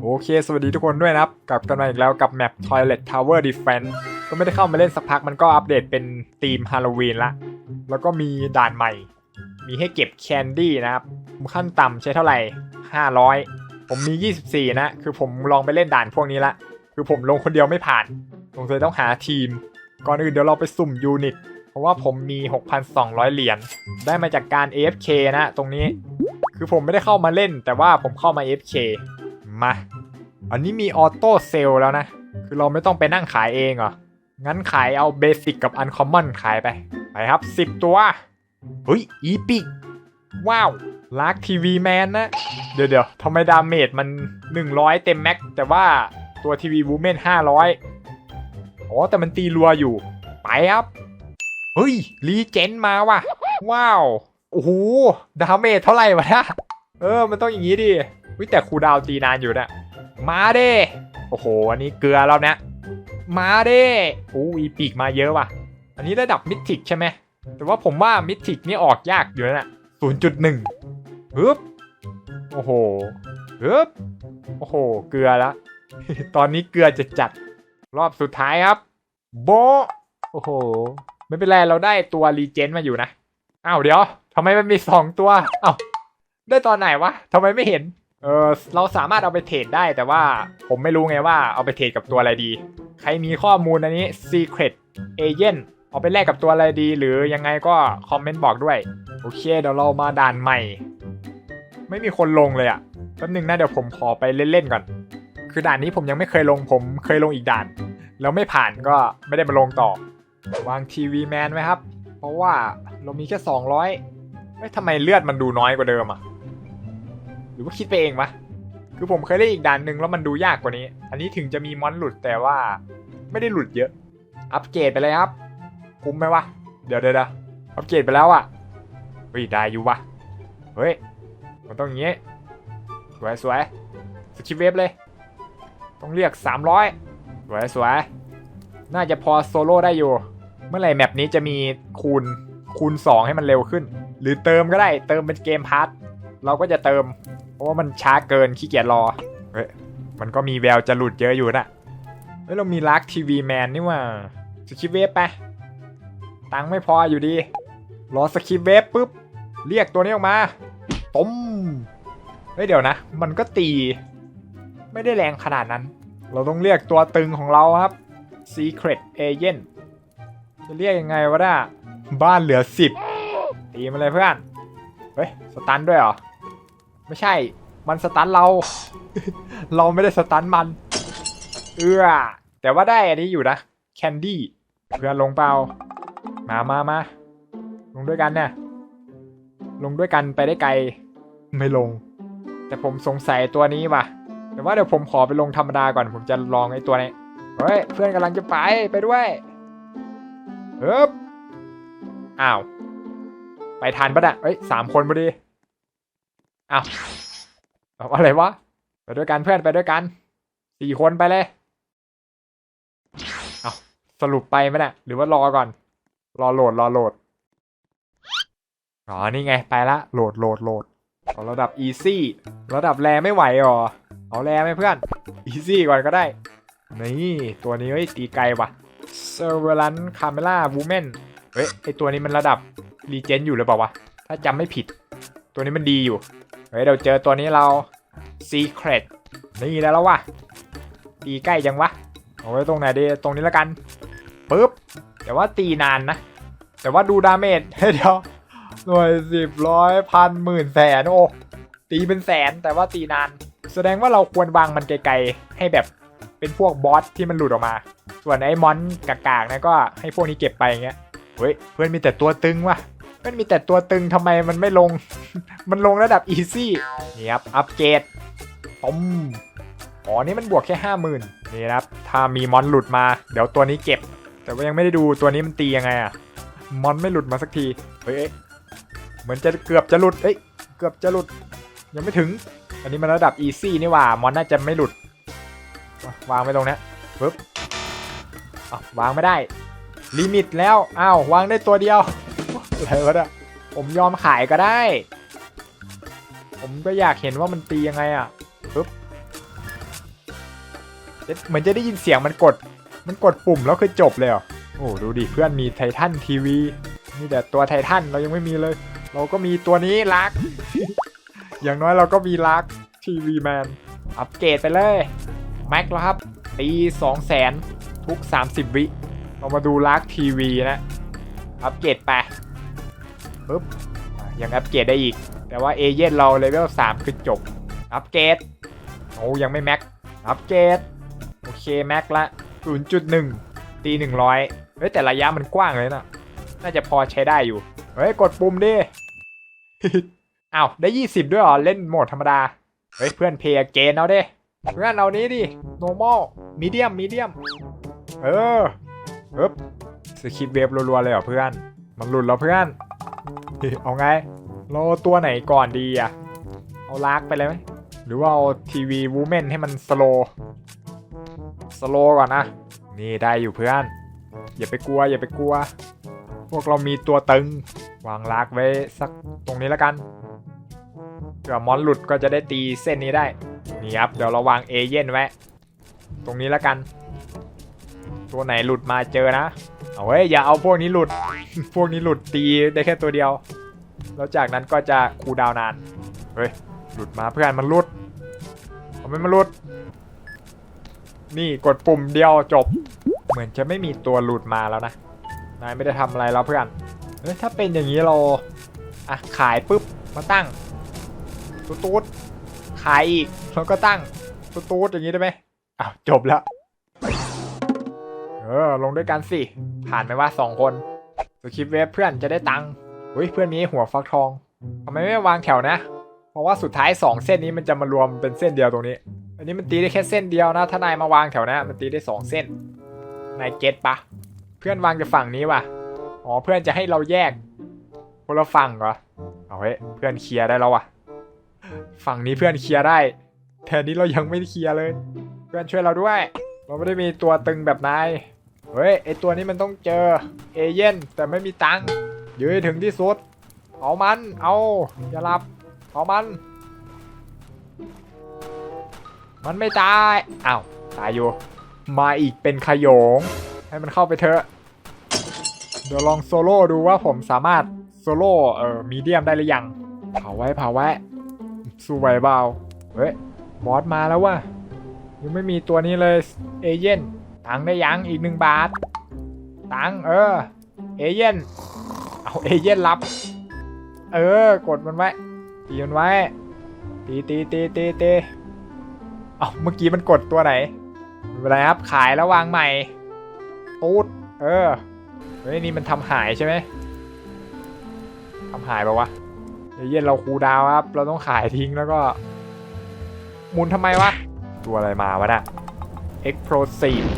โอเค สวัสดีทุกคนด้วยนะครับ กลับกันมาอีกแล้วกับแมป Toilet Tower Defense ก็ไม่ได้เข้ามาเล่นสักพักมันก็อัปเดตเป็นธีมฮาโลวีนละ แล้วก็มีด่านใหม่ มีให้เก็บแคนดี้นะครับขั้นต่ำใช้เท่าไหร่ 500 ผมมี 24 นะ คือผมลองไปเล่นด่านพวกนี้ละ คือผมลงคนเดียวไม่ผ่านสงสัยต้องหาทีม ก่อนอื่นเดี๋ยวเราไปสุ่มยูนิต เพราะว่าผมมี 6,200 เหรียญ ได้มาจากการ AFK นะ ตรงนี้ คือผมไม่ได้เข้ามาเล่น แต่ว่าผมเข้ามา AFK มา อันนี้มีออโต้เซลแล้วนะ คือเราไม่ต้องไปนั่งขายเองเหรอ งั้นขายเอาเบสิกกับอันคอมมอนขายไป ไปครับ 10 ตัว เฮ้ย อีปิก ว้าวลากทีวีแมนนะ เดี๋ยวเดี๋ยวทำไมดาเมจมัน 100 เต็มแม็ก แต่ว่าตัวทีวีวูแมน500 อ๋อ แต่มันตีรัวอยู่ ไปครับ เฮ้ย รีเจนมาว่ะ ว้าว โอ้โห ดาเมจเท่าไหร่วะเนะเออ มันต้องอย่างนี้ดิ วิแต่ครูดาวตีนานอยู่นะมาเด้โอ้โห อันนี้เกลือแล้วนะมาเด้โอ้อีปีกมาเยอะว่ะ อันนี้ระดับมิติกใช่ไหมแต่ว่าผมว่ามิติกนี่ออกยากอยู่นะศูนย์จุดหนึ่งฮึบโอ้โหฮึบโอ้โห เกลือแล้วตอนนี้เกลือจะจัดรอบสุดท้ายครับ โบโอ้โห ไม่เป็นไรเราได้ตัวรีเจนมาอยู่นะอ้าวเดี๋ยวทำไมมันมีสองตัวอ้าวได้ตอนไหนวะทำไมไม่เห็น เออเราสามารถเอาไปเทรดได้แต่ว่าผมไม่รู้ไงว่าเอาไปเทรดกับตัวอะไรดี ใครมีข้อมูลอันนี้ Secret Agent เอาไปแลกกับตัวอะไรดี หรือยังไงก็คอมเมนต์บอกด้วย โอเคเดี๋ยวเรามาด่านใหม่ ไม่มีคนลงเลยอะ่ะแป๊บนึงนะเดี๋ยวผมขอไปเล่นๆก่อน คือด่านนี้ผมยังไม่เคยลงผมเคยลงอีกด่าน แล้วไม่ผ่านก็ไม่ได้มาลงต่อ วางทีวีแมนไว้ครับ เพราะว่าเรามีแค่ 200ไม่ทำไมเลือดมันดูน้อยกว่าเดิมอะ รือว่าคิดไปเองวะคือผมเคยเล่นอีกด่านหนึ่งแล้วมันดูยากกว่านี้ อันนี้ถึงจะมีมอนหลุดแต่ว่าไม่ได้หลุดเยอะ อัปเกรดไปเลยครับ คุ้มไหมวะ เดี๋ยวเดี๋ยวอัปเกรดไปแล้วอะเฮ้ยได้อยู่วะเฮ้ย มันต้องอย่างงี้ สวยสวยสกิปเวฟเลย ต้องเรียก 300 สวยสวย น่าจะพอโซโล่ได้อยู่ เมื่อไหร่แมปนี้จะมีคูณคูณ 2 ให้มันเร็วขึ้น หรือเติมก็ได้ เติมเป็นเกมพาร์ทเราก็จะเติม ราะว่ามันช้าเกินขี้เกียจรอ เฮ้ย มันก็มีแววจะหลุดเยอะอยู่นะเฮ้ยเรามีลักทีวีแมนนี่ว่าสกิปเวฟไปตังไม่พออยู่ดี รอสกิปเวฟปุ๊บ เรียกตัวนี้ออกมาต้มเฮ้ยเดี๋ยวนะ มันก็ตี ไม่ได้แรงขนาดนั้น เราต้องเรียกตัวตึงของเราครับ Secret Agent จะเรียกยังไงวะน่ะบ้านเหลือสิบตีมาเลยเพื่อน เฮ้ย สตันด้วยเหรอ ไม่ใช่ มันสตันเรา เราไม่ได้สตันมัน เอื้อ แต่ว่าได้อันนี้อยู่นะ แคนดี้ เพื่อนลงเปล่า มามามา ลงด้วยกันเนี่ย ลงด้วยกันไปได้ไกล ไม่ลง แต่ผมสงสัยตัวนี้ว่ะ แต่ว่าเดี๋ยวผมขอไปลงธรรมดาก่อน ผมจะลองไอ้ตัวนี้ เฮ้ย เพื่อนกำลังจะไป ไปด้วยเฮ้บอ้าว ไปทันปะเนี่ยเอ้ยสามคนพอดี อ้าวเอาอะไรวะ ไปด้วยกันเพื่อนไปด้วยกันสี่คนไปเลยเอาสรุปไปไหมเนี่ยหรือว่ารอก่อน รอโหลดรอโหลดอ๋อนี่ไงไปละโหลดโหลดโหลดเอาระดับ easy ระดับแรไม่ไหวหรอเอาแรไหมเพื่อน easy ก่อนก็ได้ นี่ตัวนี้เฮ้ยตีไกลว่ะ Surveillance Camera Woman เฮ้ยไอตัวนี้มันระดับรีเจนอยู่หรือเปล่าวะถ้าจำไม่ผิด ตัวนี้มันดีอยู่ เฮ้ยเราเจอตัวนี้เรา Secret นี่แล้วแล้ววะตีใกล้จังวะเอาไว้ตรงไหนดีตรงนี้แล้วกันปึ๊บแต่ว่าตีนานนะ แต่ว่าดูดาเมจเดี๋ยวหน่วยสิบร้อยพันหมื่นแสนโอ้ตีเป็นแสนแต่ว่าตีนาน แสดงว่าเราควรวางมันไกลๆ ให้แบบเป็นพวกบอสที่มันหลุดออกมา ส่วนไอ้มอนกากๆนะก็ให้พวกนี้เก็บไปอย่างเงี้ยเฮ้ยเพื่อนมีแต่ตัวตึงว่ะ เพื่อนมีแต่ตัวตึงทำไมมันไม่ลง มันลงระดับอีซี่นี่ครับ อัปเกรดปมอ๋อนี่มันบวกแค่ห้าหมื่นนี่ครับ ถ้ามีมอนหลุดมา เดี๋ยวตัวนี้เก็บ แต่ว่ายังไม่ได้ดูตัวนี้มันตียังไงอะมอนไม่หลุดมาสักที เฮ้ยเหมือนจะเกือบจะหลุดเอ้ย เกือบจะหลุด ยังไม่ถึง อันนี้มันระดับอีซี่นี่ว่ามอนน่าจะไม่หลุด วางไว้ตรงเนี้ยปึ๊บอ้าววางไม่ได้ ลิมิตแล้ว อ้าว วางได้ตัวเดียว อะไรวะเนี่ยผมยอมขายก็ได้ ผมก็อยากเห็นว่ามันตียังไงอะปึ๊บเอ๊ะเหมือนจะได้ยินเสียงมันกด มันกดปุ่มแล้วคือจบเลยเหรอโอ้ดูดิเพื่อนมีไททันทีวีมีแต่ตัวไททันเรายังไม่มีเลย เราก็มีตัวนี้ลัก อย่างน้อยเราก็มีลักทีวีแมนอัปเกรดไปเลยแม็กแล้วครับตีสองแสนทุก 30 วิ เรามาดูลักทีวีนะ อัปเกรดไป ปึ๊บยังอัปเกรดได้อีก แต่ว่าเอเย่นเราเลเวล3คือจบ อัปเกรดโอ้ยังไม่แม็ก อัปเกรด โอเคแม็กละ 0.1 ตี100 เฮ้ยแต่ระยะมันกว้างเลยนะ น่าจะพอใช้ได้อยู่ เฮ้ย กดปุ่มดิอ้าวได้ 20 ด้วยเหรอ เล่นโหมดธรรมดา เฮ้ย เพื่อนเพย์เกนเอาดิเพื่อนเอานี้ดิ normal medium medium เออปึ๊บสคริปเวฟรัวๆเลยเหรอเพื่อน มันหลุดแล้วเพื่อน เอาไง เราเอตัวไหนก่อนดีอะเอาลากไปเลยไหมหรือว่าเอาทีวีวูแมนให้มันสโลสโลก่อนนะ นี่ได้อยู่เพื่อน อย่าไปกลัว อย่าไปกลัว พวกเรามีตัวตึง วางลากไว้สักตรงนี้แล้วกันเผื่อมอนหลุดก็จะได้ตีเส้นนี้ได้ นี่ครับ เดี๋ยวเราวางเอเย่นไว้ ตรงนี้แล้วกัน ตัวไหนหลุดมาเจอนะ เอาเว้ยอย่าเอาพวกนี้หลุด พวกนี้หลุดตีได้แค่ตัวเดียว แล้วจากนั้นก็จะคูดาวน์นาน เฮ้ย หลุดมาเพื่อนมันหลุดเอาไม่มาหลุด นี่กดปุ่มเดียวจบ เหมือนจะไม่มีตัวหลุดมาแล้วนะ นายไม่ได้ทำอะไรแล้วเพื่อนเฮ้ยถ้าเป็นอย่างนี้เราอะขายปุ๊บมาตั้งตูตูดขายอีกแล้วก็ตั้งตูตูดอย่างนี้ได้ไหมอ้าวจบแล้ว เออลงด้วยกันสิผ่านไหมว่าสองคนสคริปเว็บเพื่อนจะได้ตังค์ เฮ้ยเพื่อนมีหัวฟักทองทำไมไม่วางแถวนะ เพราะว่าสุดท้ายสองเส้นนี้มันจะมารวมเป็นเส้นเดียวตรงนี้ อันนี้มันตีได้แค่เส้นเดียวนะ ถ้านายมาวางแถวนะ มันตีได้สองเส้น นายเก็ตปะ เพื่อนวางจากฝั่งนี้ว่ะ อ๋อเพื่อนจะให้เราแยกคนละฝั่งเหรอ เอาเฮ้ยเพื่อนเคลียร์ได้แล้วว่ะ ฝั่งนี้เพื่อนเคลียร์ได้ แทนนี้เรายังไม่เคลียร์เลย เพื่อนช่วยเราด้วย เราไม่ได้มีตัวตึงแบบนาย เฮ้ยไอตัวนี้มันต้องเจอเอเย่นแต่ไม่มีตังค์ ยื้อถึงที่สุด เอามัน เอา อย่าหลับ เอามัน มันไม่ตายอ้าวตายอยู่ มาอีกเป็นขยง ให้มันเข้าไปเถอะ เดี๋ยวลองโซโล่ดูว่าผมสามารถโซโล่เอ่อมีเดียมได้หรือยัง เผาไว้เผาไว้สู้ไหวเบาเฮ้ยบอสมาแล้วว่ะยังไม่มีตัวนี้เลยเอเย่นตังได้ยังอีกหนึ่งบาท ตังเออ เอเย่น เอาเอเย่นรับ เออ กดมันไว้ ตีมันไว้ ตีตีตีตีตีเอาเมื่อกี้มันกดตัวไหนไม่เป็นไรครับ ขายแล้ววางใหม่ตูดเออ เฮ้ยนี่มันทำหายใช่ไหมทำหายปะวะเอเย่นเราคูดาวครับ เราต้องขายทิ้งแล้วก็หมุนทำไมวะ ตัวอะไรมาวะน่ะ Explosive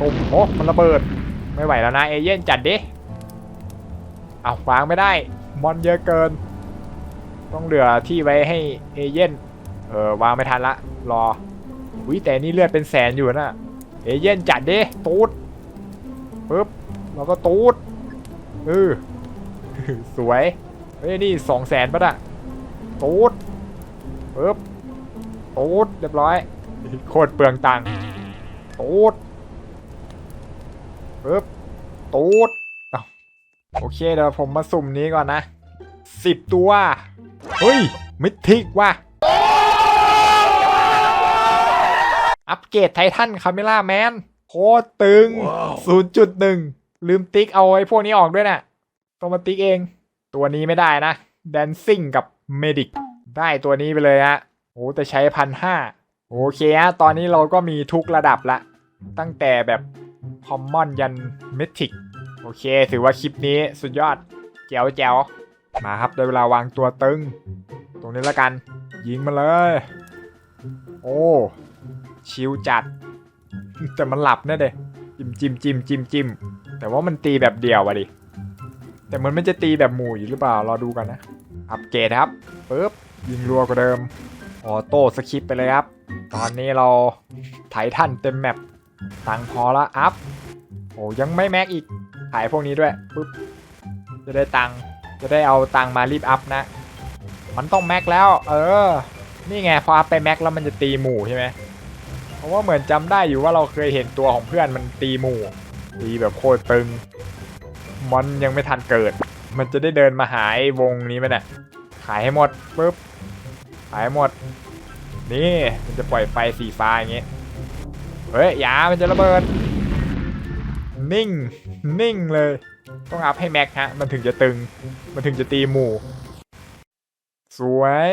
ตุ่มโอ้มันระเบิด ไม่ไหวแล้วนะ เอเย่นจัดดิ เอาวางไม่ได้ มอนเยอะเกิน ต้องเหลือที่ไว้ให้เอเย่นเออวางไม่ทันละ รออุ้ยแต่นี่เลือดเป็นแสนอยู่นะเอเย่นจัดดิตูดปึ๊บแล้วก็ตูดเออสวยเฮ้ยนี่สองแสนปะน่ะตูดปึ๊บตูดเรียบร้อย โคตรเปลืองตังค์ตูดปึ๊บตูด โอเคเดี๋ยวผมมาสุ่มนี้ก่อนนะสิบตัว เฮ้ย มิทิกว่ะ อัปเกรดไททันคาเมล่าแมนโคตรตึง 0.1 ลืมติ๊กเอาไอ้พวกนี้ออกด้วยนะ่ะต้องมาติ๊กเอง ตัวนี้ไม่ได้นะแดนซิ่งกับเมดิกได้ตัวนี้ไปเลยฮะโอ้แต่ใช้พันห้าโอเคฮะตอนนี้เราก็มีทุกระดับละ ตั้งแต่แบบคอมมอนยันเมทิก โอเค ถือว่าคลิปนี้สุดยอดแจ๋วแจ๋วมาครับได้เวลาวางตัวตึง ตรงนี้ละกัน ยิงมาเลย โอ้ชิวจัด แต่มันหลับนะเด้จิมจิมจิมจิมจิมแต่ว่ามันตีแบบเดียวอะดิ แต่มันไม่จะตีแบบหมู่อยู่หรือเปล่ารอดูกันนะ อัปเกรดครับปึ๊บยิงรัวกว่าเดิมออโต้สคิปไปเลยครับ ตอนนี้เราไถทันเต็มแมปตังพอละอัพโอ้ยังไม่แม็กอีก ขายพวกนี้ด้วยปึ๊บจะได้ตังค์จะได้เอาตังค์มารีบอัพนะ มันต้องแม็กแล้ว เออ นี่ไงพออัพไปแม็กแล้วมันจะตีหมู่ใช่ไหมเพราะว่าเหมือนจำได้อยู่ว่าเราเคยเห็นตัวของเพื่อนมันตีหมู่ตีแบบโคตรตึงมอนยังไม่ทันเกิด มันจะได้เดินมาหาไอ้วงนี้ไหมเนี่ยขายให้หมดปุ๊บขายให้หมด นี่มันจะปล่อยไฟสีฟ้าอย่างงี้เฮ้ยอยามันจะระเบิด นิ่ง นิ่งเลย ต้องอัพให้แม็กฮะ มันถึงจะตึง มันถึงจะตีหมู่ สวย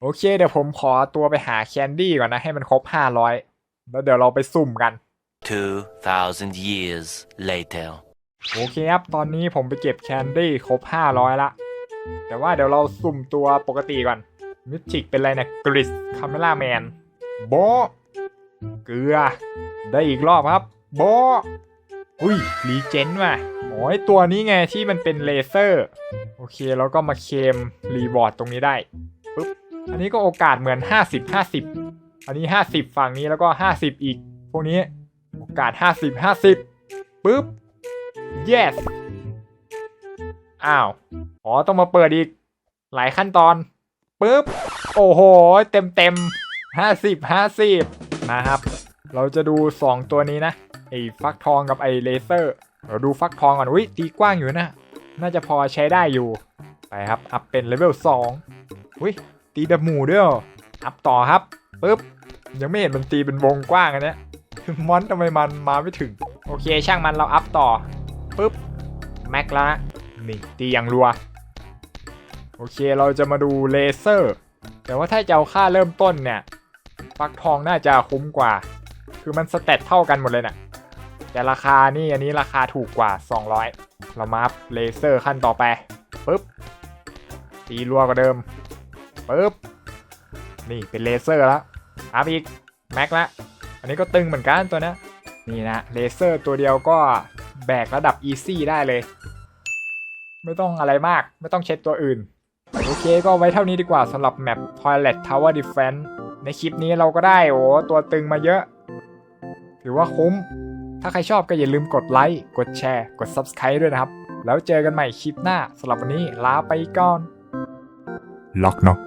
โอเค เดี๋ยวผมขอตัวไปหาแคนดี้ก่อนนะ ให้มันครบ500แล้วเดี๋ยวเราไปสุ่มกัน 2,000 years later. โอเคครับ ตอนนี้ผมไปเก็บแคนดี้ครบ500ละ แต่ว่าเดี๋ยวเราสุ่มตัวปกติก่อน มิจิกเป็นไรนะกริสคาเมล่าแมนโบะเกลือ ได้อีกรอบครับ โบะ อุ้ยรีเจนว่ะโอ้ยตัวนี้ไงที่มันเป็นเลเซอร์ โอเคแล้วก็มาเคลมรีวอร์ดตรงนี้ได้ปุ๊บอันนี้ก็โอกาสเหมือน 50 50 อันนี้ 50 ฝั่งนี้แล้วก็ 50 อีก พวกนี้โอกาส 50 50ปุ๊บ yes อ้าว อ๋อ ต้องมาเปิดอีก หลายขั้นตอนปุ๊บ โอ้โห เต็มเต็มห้าสิบห้าสิบนะครับ เราจะดู2ตัวนี้นะ ไอ้ฟักทองกับไอ้เลเซอร์เราดูฟักทองก่อนอุ้ยตีกว้างอยู่นะ น่าจะพอใช้ได้อยู่ ไปครับ อัพเป็นเลเวล2อุ้ยตีดับหมูด้วยอัพต่อครับปุ๊บยังไม่เห็นมันตีเป็นวงกว้างอันเนี้ยมอนทำไมมันมาไม่ถึง โอเคช่างมันเราอัพต่อปุ๊บแม็กละนี่ตีอย่างรัว โอเคเราจะมาดูเลเซอร์ แต่ว่าถ้าจะเอาค่าเริ่มต้นเนี่ย ฟักทองน่าจะคุ้มกว่า คือมันสเตตเท่ากันหมดเลยนะ่ะ แต่ราคานี่อันนี้ราคาถูกกว่า 200 เรามาเลเซอร์ขั้นต่อไปปุ๊บตีรัวกว่าเดิมปุ๊บนี่เป็นเลเซอร์แล้วอัพอีกแม็กละอันนี้ก็ตึงเหมือนกันตัวนี้นี่นะเลเซอร์ตัวเดียวก็แบกระดับอีซี่ได้เลย ไม่ต้องอะไรมากไม่ต้องเช็ดตัวอื่น โอเคก็ไว้เท่านี้ดีกว่าสำหรับแมป Toilet Tower Defense ในคลิปนี้เราก็ได้โอ้ตัวตึงมาเยอะ ถือว่าคุ้ม ถ้าใครชอบก็อย่าลืมกดไลค์ กดแชร์ กด Subscribe ด้วยนะครับ แล้วเจอกันใหม่คลิปหน้าสำหรับวันนี้ลาไปก่อน ล็อกเนาะ